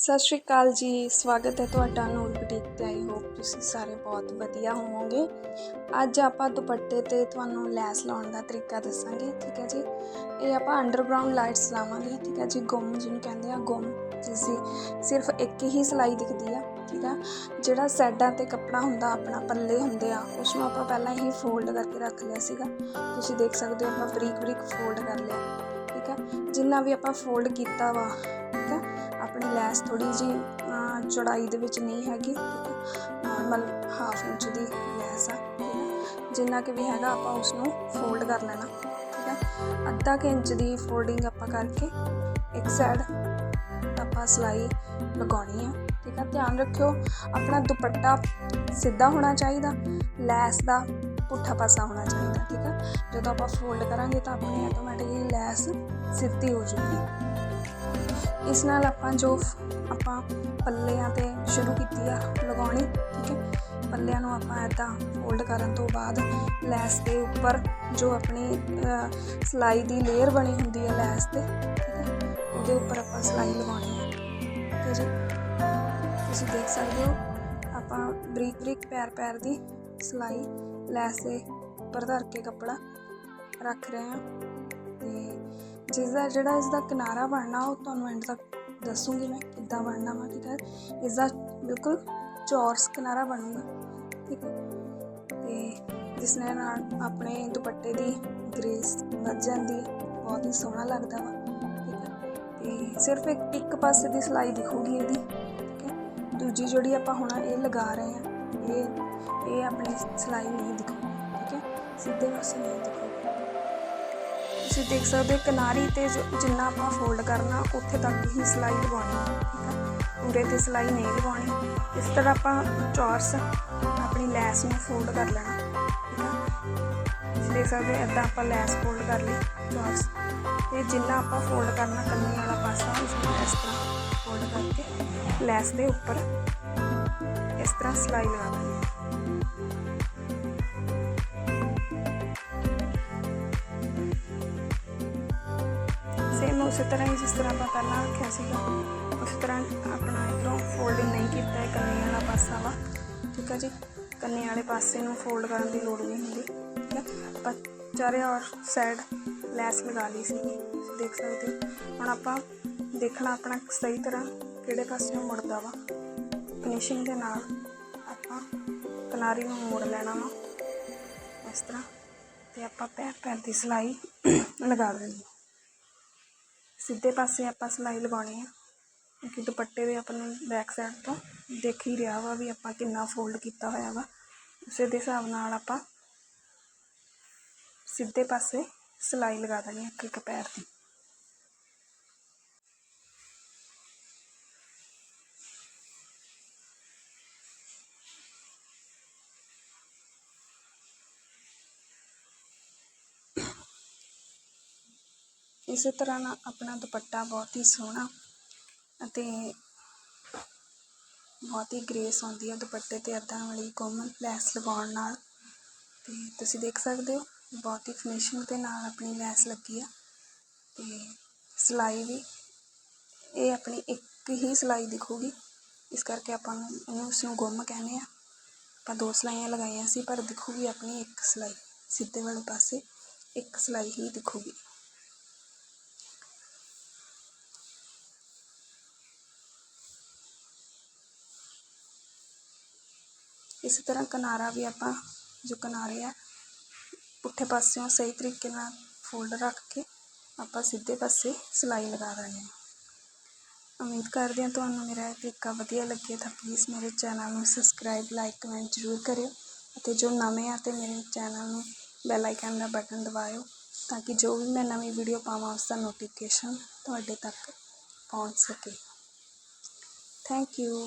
ਸਤਿ ਸ਼੍ਰੀ ਅਕਾਲ ਜੀ, ਸਵਾਗਤ ਹੈ ਤੁਹਾਡਾ ਨੂਰ ਬੁਟੀਕ ਤੇ ਆਈ ਹੋਪ ਤੁਸੀਂ ਸਾਰੇ ਬਹੁਤ ਵਧੀਆ ਹੋਵੋਗੇ। ਅੱਜ ਆਪਾਂ ਦੁਪੱਟੇ ਤੇ ਤੁਹਾਨੂੰ ਲੈਸ ਲਾਉਣ ਦਾ ਤਰੀਕਾ ਦੱਸਾਂਗੇ, ਠੀਕ ਹੈ ਜੀ? ਇਹ ਆਪਾਂ ਅੰਡਰਗਰਾਉਂਡ ਲਾਈਟਸ ਲਾਵਾਂਗੇ, ਠੀਕ ਹੈ ਜੀ? ਗੁੰਮ ਜਿਹਨੂੰ ਕਹਿੰਦੇ ਆ, ਗੁੰਮ ਜਿਸ ਦੀ ਸਿਰਫ ਇੱਕ ਹੀ ਸਲਾਈ ਦਿਖਦੀ ਆ, ਠੀਕ ਆ? ਜਿਹੜਾ ਸੈਡਾਂ ਤੇ ਕੱਪੜਾ ਹੁੰਦਾ, ਆਪਣਾ ਪੱਲੇ ਹੁੰਦੇ ਆ ਉਸ ਨੂੰ ਆਪਾਂ ਪਹਿਲਾਂ ਹੀ ਫੋਲਡ ਕਰਕੇ ਰੱਖ ਲਿਆ ਸੀਗਾ। ਤੁਸੀਂ ਦੇਖ ਸਕਦੇ ਹੋ ਆਪਾਂ ਬਰੀਕ ਬਰੀਕ ਫੋਲਡ ਕਰ ਲਿਆ, ਠੀਕ ਆ? ਜਿੰਨਾ ਵੀ ਆਪਾਂ ਫੋਲਡ ਕੀਤਾ ਵਾ ਆਪਣੀ ਲੈਸ ਥੋੜੀ ਜੀ ਚੌੜਾਈ ਦੇ ਵਿੱਚ ਨਹੀਂ ਹੈਗੀ। ਨਾਰਮਲ ਹਾਫ ਇੰਚ ਦੀ ਲੈਸ ਆ ਠੀਕ ਆ ਜਿੰਨਾ ਕਿ ਵੀ ਹੈਗਾ ਆਪਾਂ ਉਸ ਨੂੰ ਫੋਲਡ ਕਰ ਲੈਣਾ, ਠੀਕ ਹੈ? ਅੱਧਾ ਕੁ ਇੰਚ ਦੀ ਫੋਲਡਿੰਗ ਆਪਾਂ ਕਰਕੇ ਇੱਕ ਸਾਈਡ ਆਪਾਂ ਸਲਾਈ ਲਗਾਉਣੀ ਆ, ਠੀਕ ਆ ਧਿਆਨ ਰੱਖਿਓ, ਆਪਣਾ ਦੁਪੱਟਾ ਸਿੱਧਾ ਹੋਣਾ ਚਾਹੀਦਾ, ਲੈਸ ਦਾ ਪੁੱਠਾ ਪਾਸਾ ਹੋਣਾ ਚਾਹੀਦਾ, ਠੀਕ ਆ ਜਦੋਂ ਆਪਾਂ ਫੋਲਡ ਕਰਾਂਗੇ ਤਾਂ ਆਪਣੀ ਆਟੋਮੈਟਿਕਲੀ ਲੈਸ ਸਿੱਧੀ ਹੋ ਜੂਗੀ। ਇਸ ਨਾਲ ਆਪਾਂ ਜੋ ਆਪਾਂ ਪੱਲਿਆਂ ਤੇ ਸ਼ੁਰੂ ਕੀਤੀ ਆ ਲਗਾਉਣੀ ਠੀਕ ਹੈ। ਪੱਲਿਆਂ ਨੂੰ ਆਪਾਂ ਐਦਾਂ ਫੋਲਡ ਕਰਨ ਤੋਂ ਬਾਅਦ ਲੈਸ ਦੇ ਉੱਪਰ ਜੋ ਆਪਣੀ ਅ, ਸਲਾਈ ਦੀ ਲੇਅਰ ਬਣੀ ਹੁੰਦੀ ਹੈ ਲੈਸ ਤੇ ਠੀਕ ਹੈ। ਉਹਦੇ ਉੱਪਰ ਆਪਾਂ ਸਲਾਈ ਲਗਾਉਣੀ ਹੈ। ਠੀਕ ਹੈ ਜੀ। ਤੁਸੀਂ ਦੇਖ ਸਕਦੇ ਹੋ ਆਪਾਂ ਬਰੀਕ ਬਰੀਕ ਪੈਰ ਪੈਰ ਦੀ ਸਲਾਈ ਲੈਸ ਦੇ ਉੱਪਰ ਧਰ ਕੇ ਕੱਪੜਾ ਰੱਖ ਰਹੇ ਹਾਂ। ਜਿਸ ਦਾ ਜਿਹੜਾ ਇਸ ਦਾ ਕਿਨਾਰਾ ਬਣਨਾ, ਉਹ ਤੁਹਾਨੂੰ ਐਂਡ ਤੱਕ ਦੱਸੂਗੀ ਮੈਂ ਕਿੱਦਾਂ ਬਣਨਾ ਵਾ, ਠੀਕ ਹੈ? ਇਸ ਦਾ ਬਿਲਕੁਲ ਚੌਰਸ ਕਿਨਾਰਾ ਬਣੂਗਾ, ਠੀਕ ਹੈ? ਤੇ ਜਿਸ ਨਾਲ ਆਪਣੇ ਦੁਪੱਟੇ ਦੀ ਗ੍ਰੇਸ ਵੱਧ ਜਾਂਦੀ ਹੈ, ਬਹੁਤ ਹੀ ਸੋਹਣਾ ਲੱਗਦਾ ਵਾ, ਠੀਕ ਹੈ? ਤੇ ਸਿਰਫ ਇੱਕ ਇੱਕ ਪਾਸੇ ਦੀ ਸਲਾਈ ਦਿਖੂਗੀ ਇਹਦੀ, ਠੀਕ ਹੈ? ਦੂਜੀ ਜਿਹੜੀ ਆਪਾਂ ਹੁਣ ਇਹ ਲਗਾ ਰਹੇ ਹਾਂ, ਇਹ ਇਹ ਆਪਣੀ ਸਲਾਈ ਨਹੀਂ ਦਿਖੂਗੀ, ਠੀਕ ਹੈ? ਸਿੱਧੇ ਪਾਸੇ ਨਹੀਂ ਦਿਖੂਗੀ। ਤੁਸੀਂ ਦੇਖ ਸਕਦੇ ਹੋ ਕਿਨਾਰੀ ਤੇ ਜਿੰਨਾ ਆਪਾਂ ਫੋਲਡ ਕਰਨਾ, ਉੱਥੇ ਤੱਕ ਹੀ ਸਿਲਾਈ ਲਗਾਉਣੀ, ਠੀਕ ਹੈ? ਪੂਰੇ ਤੇ ਸਿਲਾਈ ਨਹੀਂ ਲਗਾਉਣੀ। ਇਸ ਤਰ੍ਹਾਂ ਆਪਾਂ ਚੌਰਸ ਆਪਣੀ ਲੈਸ ਨੂੰ ਫੋਲਡ ਕਰ ਲੈਣਾ, ਠੀਕ ਹੈ? ਤੁਸੀਂ ਦੇਖ ਸਕਦੇ ਹੋ ਇਦਾਂ ਆਪਾਂ ਲੈਸ ਫੋਲਡ ਕਰ ਲਈ, ਚੌਰਸ। ਤੇ ਜਿੰਨਾ ਆਪਾਂ ਫੋਲਡ ਕਰਨਾ ਕੰਨੀ ਵਾਲਾ ਪਾਸਾ, ਉਸ ਨੂੰ ਇਸ ਤਰ੍ਹਾਂ ਫੋਲਡ ਕਰਕੇ ਲੈਸ ਦੇ ਉੱਪਰ ਇਸ ਤਰ੍ਹਾਂ ਸਿਲਾਈ ਲਗਾ ਦੇਣੀ ਸੇਮ ਉਸੇ ਤਰ੍ਹਾਂ ਹੀ ਜਿਸ ਤਰ੍ਹਾਂ ਆਪਾਂ ਪਹਿਲਾਂ ਰੱਖਿਆ ਸੀਗਾ, ਉਸ ਤਰ੍ਹਾਂ ਆਪਣਾ ਇਧਰੋਂ ਫੋਲਡਿੰਗ ਨਹੀਂ ਕੀਤਾ ਹੈ ਕੰਨੀ ਵਾਲਾ ਪਾਸਾ ਵਾ, ਠੀਕ ਹੈ ਜੀ? ਕੰਨੇ ਵਾਲੇ ਪਾਸੇ ਨੂੰ ਫੋਲਡ ਕਰਨ ਦੀ ਲੋੜ ਨਹੀਂ ਹੁੰਦੀ, ਠੀਕ ਹੈ ਆਪਾਂ ਚਾਰੇ ਔਰ ਸਾਈਡ ਲੈਸ ਲਗਾ ਲਈ ਸੀ ਤੁਸੀਂ ਦੇਖ ਸਕਦੇ ਹੋ। ਹੁਣ ਆਪਾਂ ਦੇਖਣਾ ਆਪਣਾ ਸਹੀ ਤਰ੍ਹਾਂ ਕਿਹੜੇ ਪਾਸੇ ਨੂੰ ਮੁੜਦਾ ਵਾ। ਫਿਨਿਸ਼ਿੰਗ ਦੇ ਨਾਲ ਆਪਾਂ ਕਨਾਰੀ ਨੂੰ ਮੋੜ ਲੈਣਾ ਵਾ। ਇਸ ਤਰ੍ਹਾਂ ਤੇ ਆਪਾਂ ਪੈਰ ਪੈਰ ਦੀ ਸਲਾਈ ਲਗਾ ਦੇਣੀ ਹੈ। ਸਿੱਧੇ ਪਾਸੇ ਆਪਾਂ ਸਿਲਾਈ ਲਗਾਉਣੀ ਆ। ਕਿਉਂਕਿ ਦੁਪੱਟੇ ਦੇ ਆਪਣੇ ਬੈਕ ਸਾਈਡ ਤੋਂ ਦੇਖ ਹੀ ਰਿਹਾ ਵਾ ਵੀ ਆਪਾਂ ਕਿੰਨਾ ਫੋਲਡ ਕੀਤਾ ਹੋਇਆ ਵਾ। ਉਸੇ ਦੇ ਹਿਸਾਬ ਨਾਲ ਆਪਾਂ ਸਿੱਧੇ ਪਾਸੇ ਸਿਲਾਈ ਲਗਾ ਦੇਣੀ ਇੱਕ ਇੱਕ ਪੈਰ ਦੀ। ਇਸੇ ਤਰ੍ਹਾਂ ਨਾਲ ਆਪਣਾ ਦੁਪੱਟਾ ਬਹੁਤ ਹੀ ਸੋਹਣਾ ਅਤੇ ਬਹੁਤ ਹੀ ਗ੍ਰੇਸ ਆਉਂਦੀ ਹੈ ਦੁਪੱਟੇ ਤੇ ਅੱਧਾਂ ਵਾਲੀ ਕੋਮਲ ਲੈਸ ਲਗਾਉਣ ਨਾਲ। ਤੇ ਤੁਸੀਂ ਦੇਖ ਸਕਦੇ ਹੋ, ਬਹੁਤ ਹੀ ਫਿਨਿਸ਼ਿੰਗ ਦੇ ਨਾਲ ਆਪਣੀ ਲੈਸ ਲੱਗੀ ਆ ਤੇ ਸਿਲਾਈ ਵੀ, ਇਹ ਆਪਣੀ ਇੱਕ ਹੀ ਸਿਲਾਈ ਦਿਖੂਗੀ। ਇਸ ਕਰਕੇ ਆਪਾਂ ਨੂੰ ਇਹਨੂੰ ਉਸ ਨੂੰ ਗੁੰਮ ਕਹਿੰਦੇ ਆ। ਆਪਾਂ ਦੋ ਸਿਲਾਈਆਂ ਲਗਾਈਆਂ ਸੀ, ਪਰ ਦਿਖੂਗੀ ਆਪਣੀ ਇੱਕ ਸਿਲਾਈ। ਸਿੱਧੇ ਵਾਲੇ ਪਾਸੇ ਇੱਕ ਸਿਲਾਈ ਹੀ ਦਿਖੂਗੀ। ਇਸੇ ਤਰ੍ਹਾਂ ਕਿਨਾਰਾ ਵੀ ਆਪਾਂ, ਜੋ ਕਿਨਾਰੇ ਆ ਪੁੱਠੇ ਪਾਸਿਓਂ ਸਹੀ ਤਰੀਕੇ ਨਾਲ ਫੋਲਡ ਰੱਖ ਕੇ ਆਪਾਂ ਸਿੱਧੇ ਪਾਸੇ ਸਿਲਾਈ ਲਗਾ ਦੇਣੀ ਹੈ। ਉਮੀਦ ਕਰਦੇ ਹਾਂ ਤੁਹਾਨੂੰ ਮੇਰਾ ਇਹ ਤਰੀਕਾ ਵਧੀਆ ਲੱਗੇ ਤਾਂ ਪਲੀਜ਼ ਮੇਰੇ ਚੈਨਲ ਨੂੰ ਸਬਸਕ੍ਰਾਈਬ ਲਾਈਕ ਕਮੈਂਟ ਜ਼ਰੂਰ ਕਰਿਓ ਅਤੇ ਜੋ ਨਵੇਂ ਆ ਤੇ ਮੇਰੇ ਚੈਨਲ ਨੂੰ ਬੈਲ ਆਈਕਨ ਦਾ ਬਟਨ ਦਬਾਇਓ ਤਾਂ ਕਿ ਜੋ ਵੀ ਮੈਂ ਨਵੀਂ ਵੀਡੀਓ ਪਾਵਾਂ ਉਸ ਦਾ ਨੋਟੀਫਿਕੇਸ਼ਨ ਤੁਹਾਡੇ ਤੱਕ ਪਹੁੰਚ ਸਕੇ। Thank you